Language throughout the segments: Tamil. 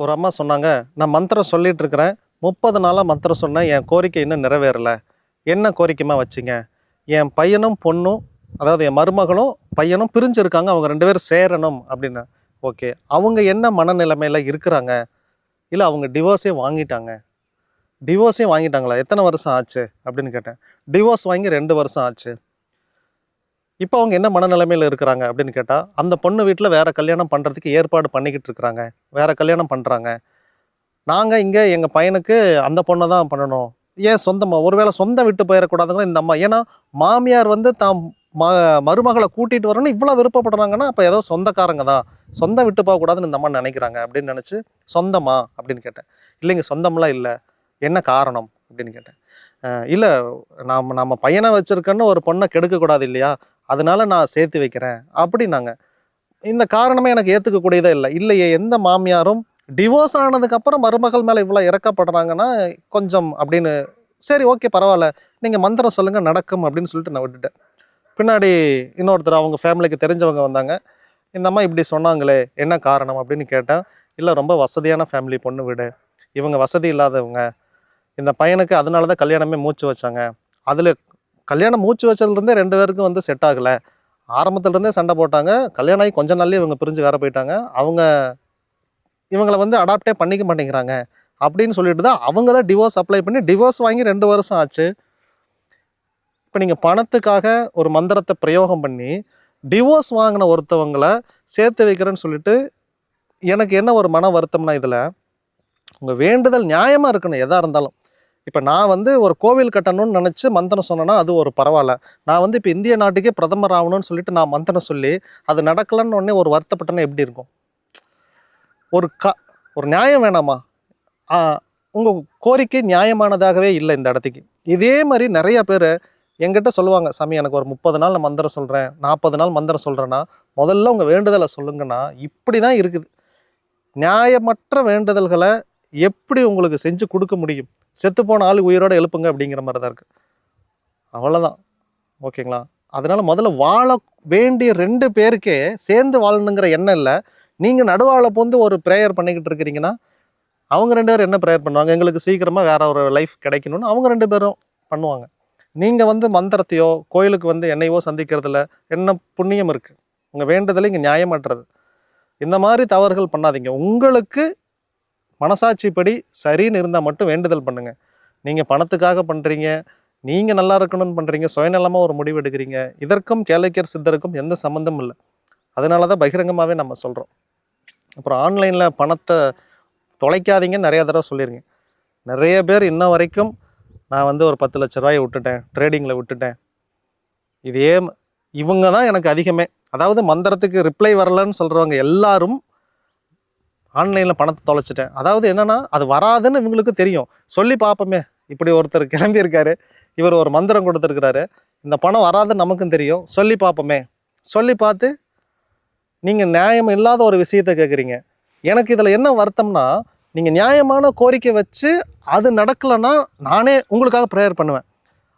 ஒரு அம்மா சொன்னாங்க நான் மந்திரம் சொல்லிட்டு இருக்கிறேன் முப்பது நாளாக மந்திரம் சொன்னேன். என் கோரிக்கை இன்னும் நிறைவேறலை. என்ன கோரிக்கைமா வச்சிங்க? என் பையனும் பொண்ணும் அதாவது என் மருமகளும் பையனும் பிரிஞ்சிருக்காங்க. அவங்க ரெண்டு பேரும் சேரணும். அப்படின்னு ஓகே. அவங்க என்ன மனநிலைமையில் இருக்கிறாங்க? இல்லை அவங்க டிவோர்ஸே வாங்கிட்டாங்க. டிவோர்ஸே வாங்கிட்டாங்களா? எத்தனை வருஷம் ஆச்சு? அப்படின்னு கேட்டேன். டிவோர்ஸ் வாங்கி ரெண்டு வருஷம் ஆச்சு. இப்போ அவங்க என்ன மனநிலைமையில் இருக்கிறாங்க அப்படின்னு கேட்டால் அந்த பொண்ணு வீட்டில் வேறு கல்யாணம் பண்ணுறதுக்கு ஏற்பாடு பண்ணிக்கிட்டு இருக்கிறாங்க. வேற கல்யாணம் பண்ணுறாங்க நாங்கள் இங்கே எங்கள் பையனுக்கு அந்த பொண்ணை தான் பண்ணணும். ஏன் சொந்தமாக ஒருவேளை சொந்தம் விட்டு போயிடக்கூடாதுங்களா இந்த அம்மா? ஏன்னா மாமியார் வந்து தாம் ம மருமகளை கூட்டிகிட்டு வரணும்னு இவ்வளோ விருப்பப்படுறாங்கன்னா அப்போ ஏதோ சொந்தக்காரங்க தான். சொந்தம் விட்டு போகக்கூடாதுன்னு இந்த அம்மா நினைக்கிறாங்க அப்படின்னு நினச்சி சொந்தமா? அப்படின்னு கேட்டேன். இல்லைங்க சொந்தம்லாம் இல்லை. என்ன காரணம்? அப்படின்னு கேட்டேன். இல்லை நாம் நம்ம பையனை வச்சுருக்கன்னு ஒரு பொண்ணை கெடுக்கக்கூடாது இல்லையா? அதனால நான் சேர்த்து வைக்கிறேன் அப்படின்னாங்க. இந்த காரணமே எனக்கு ஏற்றுக்கக்கூடியதே இல்லை. இல்லையே எந்த மாமியாரும் டிவோர்ஸ் ஆனதுக்கப்புறம் மருமகள் மேலே இவ்வளோ இறக்கப்படுறாங்கன்னா கொஞ்சம் அப்படின்னு சரி ஓகே பரவாயில்ல. நீங்கள் மந்திரம் சொல்லுங்கள் நடக்கும் அப்படின்னு சொல்லிட்டு நான் விட்டுட்டேன். பின்னாடி இன்னொருத்தர் அவங்க ஃபேமிலிக்கு தெரிஞ்சவங்க வந்தாங்க. இந்த அம்மா இப்படி சொன்னாங்களே என்ன காரணம்? அப்படின்னு கேட்டேன். இல்லை ரொம்ப வசதியான ஃபேமிலி பொண்ணு வீடு. இவங்க வசதி இல்லாதவங்க. இந்த பையனுக்கு அதனால தான் கல்யாணமே மூச்சு வச்சாங்க. அதில் கல்யாணம் மூச்சு வச்சதுலேருந்தே ரெண்டு பேருக்கும் வந்து செட் ஆகலை. ஆரம்பத்துலேருந்தே சண்டை போட்டாங்க. கல்யாணம் ஆகி கொஞ்ச நாள்லேயே இவங்க பிரிஞ்சு வேற போயிட்டாங்க. அவங்க இவங்களை வந்து அடாப்டே பண்ணிக்க மாட்டேங்கிறாங்க. அப்படின்னு சொல்லிட்டு தான் அவங்க தான் டிவோர்ஸ் அப்ளை பண்ணி டிவோர்ஸ் வாங்கி ரெண்டு வருஷம் ஆச்சு. இப்போ நீங்கள் பணத்துக்காக ஒரு மந்திரத்தை பிரயோகம் பண்ணி டிவோர்ஸ் வாங்கின ஒருத்தவங்களை சேர்த்து வைக்கிறேன்னு சொல்லிட்டு எனக்கு என்ன ஒரு மன வருத்தம்னா இதில் உங்கள் வேண்டுதல் நியாயமாக இருக்கணும் எதாக இருந்தாலும். இப்போ நான் வந்து ஒரு கோவில் கட்டணும்னு நினச்சி மந்திரம் சொன்னேன்னா அது ஒரு பரவாயில்ல. நான் வந்து இப்போ இந்திய நாட்டுக்கே பிரதமர் ஆகணும்னு சொல்லிட்டு நான் மந்திரம் சொல்லி அது நடக்கலன்னு உடனே ஒரு வருத்தப்பட்டேன்னா எப்படி இருக்கும்? ஒரு க ஒரு நியாயம் வேணாமா? உங்கள் கோரிக்கை நியாயமானதாகவே இல்லை இந்த இடத்துக்கு. இதே மாதிரி நிறைய பேர் என்கிட்ட சொல்லுவாங்க சாமி எனக்கு ஒரு முப்பது நாள் நான் மந்திரம் சொல்கிறேன் நாற்பது நாள் மந்திரம் சொல்கிறேன்னா முதல்ல உங்கள் வேண்டுதலை சொல்லுங்கன்னா இப்படி தான் இருக்குது. நியாயமற்ற வேண்டுதல்களை எப்படி உங்களுக்கு செஞ்சு கொடுக்க முடியும்? செத்து போன ஆள் உயிரோடு எழுப்புங்க அப்படிங்கிற மாதிரி தான் இருக்குது அவ்வளோதான் ஓகேங்களா? அதனால் முதல்ல வாழ வேண்டிய ரெண்டு பேருக்கே சேர்ந்து வாழணுங்கிற எண்ணம் இல்லை. நீங்கள் நடுவாழ போந்து ஒரு ப்ரேயர் பண்ணிக்கிட்டு இருக்கிறீங்கன்னா அவங்க ரெண்டு பேரும் என்ன ப்ரேயர் பண்ணுவாங்க? எங்களுக்கு சீக்கிரமாக வேற ஒரு லைஃப் கிடைக்கணும்னு அவங்க ரெண்டு பேரும் பண்ணுவாங்க. நீங்கள் வந்து மந்திரத்தையோ கோயிலுக்கு வந்து என்னையோ சந்திக்கிறதுல என்ன புண்ணியம் இருக்குது உங்கள் வேண்டதில் இங்கே நியாயமாட்டுறது இந்த மாதிரி தவறுகள் பண்ணாதீங்க. உங்களுக்கு மனசாட்சிப்படி சரின்னு இருந்தால் மட்டும் வேண்டுதல் பண்ணுங்கள் நீங்கள் பணத்துக்காக பண்ணுறீங்க நீங்கள் நல்லா இருக்கணும்னு பண்ணுறீங்க சுயநலமாக ஒரு முடிவு எடுக்கிறீங்க இதற்கும் கேளைக்கர் சித்தருக்கும் எந்த சம்மந்தமும் இல்லை. அதனால தான் பகிரங்கமாகவே நம்ம சொல்கிறோம் அப்புறம் ஆன்லைனில் பணத்தை தொலைக்காதீங்கன்னு நிறையா தடவை சொல்லியிருங்க நிறைய பேர் இன்ன வரைக்கும் நான் வந்து ஒரு பத்து லட்ச ரூபாயை விட்டுட்டேன் ட்ரேடிங்கில் விட்டுட்டேன். இதே இவங்க தான் எனக்கு அதிகமே. அதாவது மந்திரத்துக்கு ரிப்ளை வரலன்னு சொல்கிறவங்க எல்லாரும் ஆன்லைனில் பணத்தை தொலைச்சிட்டேன். அதாவது என்னென்னா அது வராதுன்னு இவங்களுக்கு தெரியும். சொல்லி பார்ப்போமே. இப்படி ஒருத்தர் கிளம்பியிருக்காரு. இவர் ஒரு மந்திரம் கொடுத்துருக்கிறாரு. இந்த பணம் வராதுன்னு நமக்கும் தெரியும். சொல்லி பார்ப்போமே. சொல்லி பார்த்து நீங்கள் நியாயம் இல்லாத ஒரு விஷயத்தை கேட்குறீங்க எனக்கு இதில் என்ன வருத்தம்னா நீங்கள் நியாயமான கோரிக்கை வச்சு அது நடக்கலைன்னா நானே உங்களுக்காக ப்ரேயர் பண்ணுவேன்.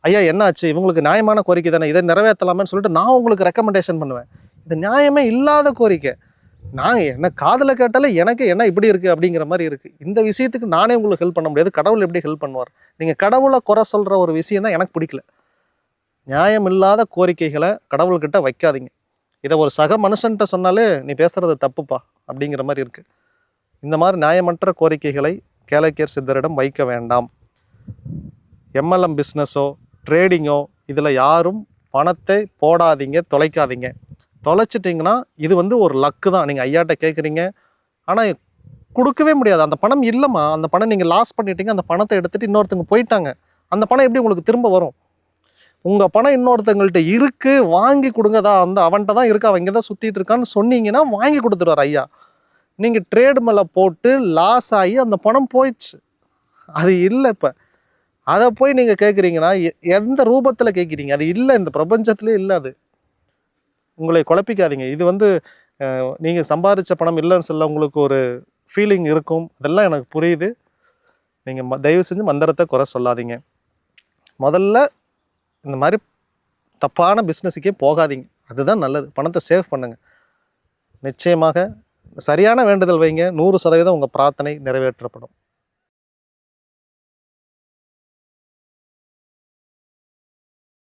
ஐயா என்னாச்சு? இவங்களுக்கு நியாயமான கோரிக்கை தானே? இதை நிறைவேற்றலாமேன்னு சொல்லிட்டு நான் உங்களுக்கு ரெக்கமெண்டேஷன் பண்ணுவேன். இது நியாயமே இல்லாத கோரிக்கை. நான் என்ன காதில் கேட்டாலே எனக்கு என்ன இப்படி இருக்குது அப்படிங்கிற மாதிரி இருக்குது இந்த விஷயத்துக்கு நானே உங்களுக்கு ஹெல்ப் பண்ண முடியாது. கடவுள் எப்படி ஹெல்ப் பண்ணுவார்? நீங்கள் கடவுளை குறை சொல்கிற ஒரு விஷயம் தான் எனக்கு பிடிக்கல. நியாயம் இல்லாத கோரிக்கைகளை கடவுள்கிட்ட வைக்காதீங்க. இதை ஒரு சக மனுஷன்ட்ட சொன்னாலே நீ பேசுகிறது தப்புப்பா அப்படிங்கிற மாதிரி இருக்குது இந்த மாதிரி நியாயமற்ற கோரிக்கைகளை கேளக்கியர் சித்தரிடம் வைக்க வேண்டாம். எம்எல்எம் பிஸ்னஸோ ட்ரேடிங்கோ இதில் யாரும் பணத்தை போடாதீங்க தொலைக்காதீங்க. தொலைச்சிட்டிங்கன்னா இது வந்து ஒரு லக்கு தான். நீங்கள் ஐயாட்ட கேட்குறீங்க ஆனால் கொடுக்கவே முடியாது. அந்த பணம் இல்லைம்மா. அந்த பணம் நீங்கள் லாஸ் பண்ணிட்டீங்க. அந்த பணத்தை எடுத்துகிட்டு இன்னொருத்தங்க போயிட்டாங்க. அந்த பணம் எப்படி உங்களுக்கு திரும்ப வரும்? உங்கள் பணம் இன்னொருத்தங்கள்ட்ட இருக்குது வாங்கி கொடுங்கதா அந்த அவன்கிட்ட தான் இருக்கு. அவன் இங்கே தான் சுற்றிட்டு இருக்கான்னு சொன்னீங்கன்னா வாங்கி கொடுத்துருவார் ஐயா. நீங்கள் ட்ரேடு மேலே போட்டு லாஸ் ஆகி அந்த பணம் போயிடுச்சு. அது இல்லை இப்போ. அதை போய் நீங்கள் கேட்குறீங்கன்னா எ- எந்த ரூபத்தில் கேட்குறீங்க அது இல்லை. இந்த பிரபஞ்சத்துலேயே இல்லை அது. உங்களை குழப்பிக்காதீங்க. இது வந்து நீங்கள் சம்பாதிச்ச பணம் இல்லைன்னு சொல்ல உங்களுக்கு ஒரு ஃபீலிங் இருக்கும். அதெல்லாம் எனக்கு புரியுது. நீங்கள் ம தயவு செஞ்சு மந்திரத்தை குறை சொல்லாதீங்க. முதல்ல இந்த மாதிரி தப்பான பிஸ்னஸுக்கே போகாதீங்க. அதுதான் நல்லது. பணத்தை சேவ் பண்ணுங்கள் நிச்சயமாக சரியான வேண்டுதல் வைங்க. நூறு சதவீதம் உங்கள் பிரார்த்தனை நிறைவேற்றப்படும்.